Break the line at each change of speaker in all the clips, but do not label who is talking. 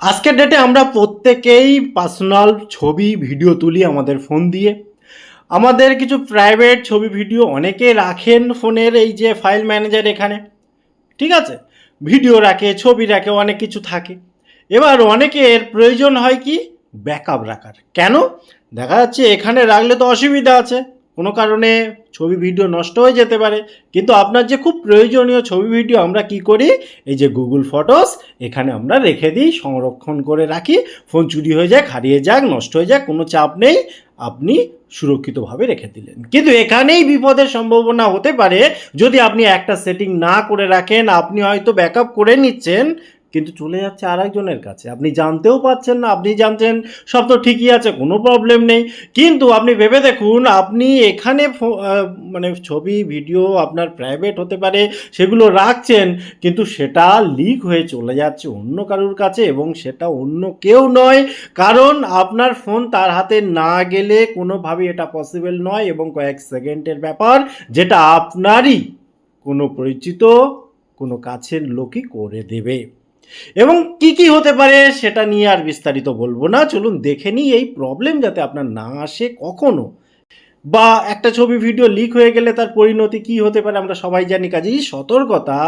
আজকের ডেটে আমরা প্রত্যেকেই পার্সোনাল ছবি ভিডিও তুলি আমাদের ফোন দিয়ে। আমাদের কিছু প্রাইভেট ছবি ভিডিও অনেকে রাখেন ফোনের এই যে ফাইল ম্যানেজার এখানে। ঠিক আছে? ভিডিও রাখে, ছবি রাখে, অনেক কিছু থাকে। এবার অনেকে এর প্রয়োজন হয় কি? ব্যাকআপ রাখার। কেন? দেখা যাচ্ছে এখানে রাখলে তো অসুবিধা আছে। কোনো কারণে ছবি, ভিডিও নষ্ট হয়ে যেতে পারে। কিন্তু আপনার যে খুব প্রয়োজনীয় ছবি, ভিডিও আমরা কি করি? এই যে গুগল ফটোস এখানে আমরা রেখে দিই, সংরক্ষণ করে রাখি। ফোন চুরি হয়ে যাক, হারিয়ে যাক, নষ্ট হয়ে যাক, কোনো চাপ নেই। আপনি সুরক্ষিতভাবে রেখে দিলেন। কিন্তু এখানেই বিপদের সম্ভাবনা হতে পারে। যদি আপনি একটা সেটিং না করে রাখেন, আপনি হয়তো ব্যাকআপ করে নিচ্ছেন। কিন্তু চলে যাচ্ছে আরেকজনের কাছে। আপনি জানতেও পাচ্ছেন না, আপনি জানছেন সব তো ঠিকই আছে, কোনো প্রবলেম নেই। কিন্তু আপনি ভেবে দেখুন, আপনি এখানে মানে ছবি ভিডিও আপনার প্রাইভেট হতে পারে, সেগুলো রাখছেন, কিন্তু সেটা লিক হয়ে চলে যাচ্ছে অন্য কারুর কাছে এবং সেটা অন্য কেউ নয়, কারণ আপনার ফোন তার হাতে না গেলে কোনোভাবে এটা পসিবল নয় এবং কয়েক সেকেন্ডের ব্যাপার যেটা আপনারই কোনো পরিচিত কোনো কাছের লোকই করে দেবে। এবং কি কি হতে পারে সেটা নিয়ে আর বিস্তারিত বলব না। চলুন দেখে নিই এই প্রবলেম যাতে আপনার না আসে কখনো। বা একটা ছবি ভিডিও লিক হয়ে গেলে তার পরিণতি কি হতে পারে আমরা সবাই জানি, কাজেই সতর্কতা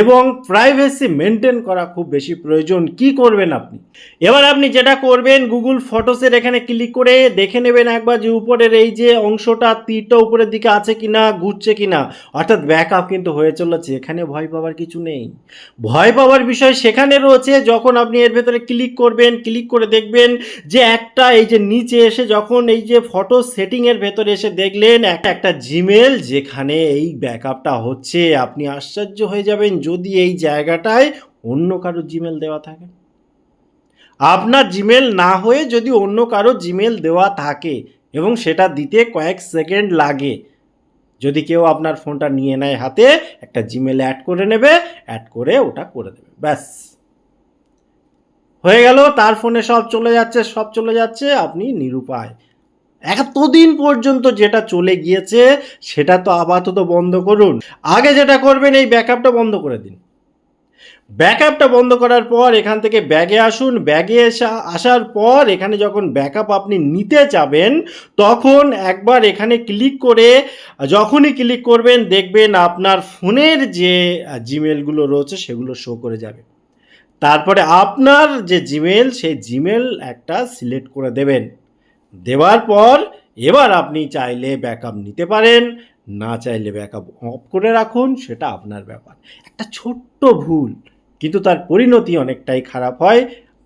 এবং প্রাইভেসি মেনটেন করা খুব বেশি প্রয়োজন। কি করবেন আপনি? এবার আপনি যেটা করবেন গুগল ফটোসের এখানে ক্লিক করে দেখে নেবেন একবার যে উপরের এই যে অংশটা তীরটা উপরের দিকে আছে কি কিনা, ঘুরছে কিনা। অর্থাৎ ব্যাকআপ কিন্তু হয়ে চলেছে, এখানে ভয় পাওয়ার কিছু নেই। ভয় পাওয়ার বিষয় সেখানে রয়েছে, যখন আপনি এর ভেতরে ক্লিক করবেন ক্লিক করে দেখবেন যে একটা এই যে নিচে এসে যখন এই যে ফটো সেটিংয়ের ভেতরে এসে দেখলেন একটা একটা জিমেল যেখানে এই ব্যাকআপটা হচ্ছে। আপনি আশ্চর্য হয়ে যাবেন যদি এই জায়গাটায় অন্য কারও জিমেল দেওয়া থাকে। আপনার জিমেল না হয়ে যদি অন্য কারও জিমেল দেওয়া থাকে এবং সেটা দিতে কয়েক সেকেন্ড লাগে, যদি কেউ আপনার ফোনটা নিয়ে নেয় হাতে, একটা জিমেল অ্যাড করে নেবে, অ্যাড করে ওটা করে দেবে। ব্যাস। হয়ে গেল, তার ফোনে সব চলে যাচ্ছে, সব চলে যাচ্ছে, আপনি নিরুপায়। এতদিন পর্যন্ত যেটা চলে গিয়েছে, সেটা তো আপাতত বন্ধ করুন। আগে যেটা করবেন, এই ব্যাকআপটা বন্ধ করে দিন। ব্যাকআপটা বন্ধ করার পর এখান থেকে ব্যাগে আসুন। ব্যাগে আসার পর এখানে যখন ব্যাকআপ আপনি নিতে যাবেন, তখন একবার এখানে ক্লিক করে, যখনই ক্লিক করবেন, দেখবেন আপনার ফোনের যে জিমেলগুলো রয়েছে, সেগুলো শো করে যাবে। তারপরে আপনার যে জিমেল সেই জিমেল একটা সিলেক্ট করে দেবেন। দেওয়ার পর এবার আপনি চাইলে ব্যাকআপ নিতে পারেন, না চাইলে ব্যাকআপ অফ করে রাখুন, সেটা আপনার ব্যাপার। একটা ছোট্ট ভুল, কিন্তু তার পরিণতি অনেকটাই খারাপ হয়।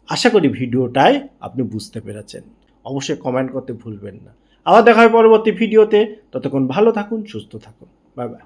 আশা করি ভিডিওটায় আপনি বুঝতে পেরেছেন। অবশ্যই কমেন্ট করতে ভুলবেন না। আবার দেখা হয় পরবর্তী ভিডিওতে। ততক্ষণ ভালো থাকুন, সুস্থ থাকুন। Bye bye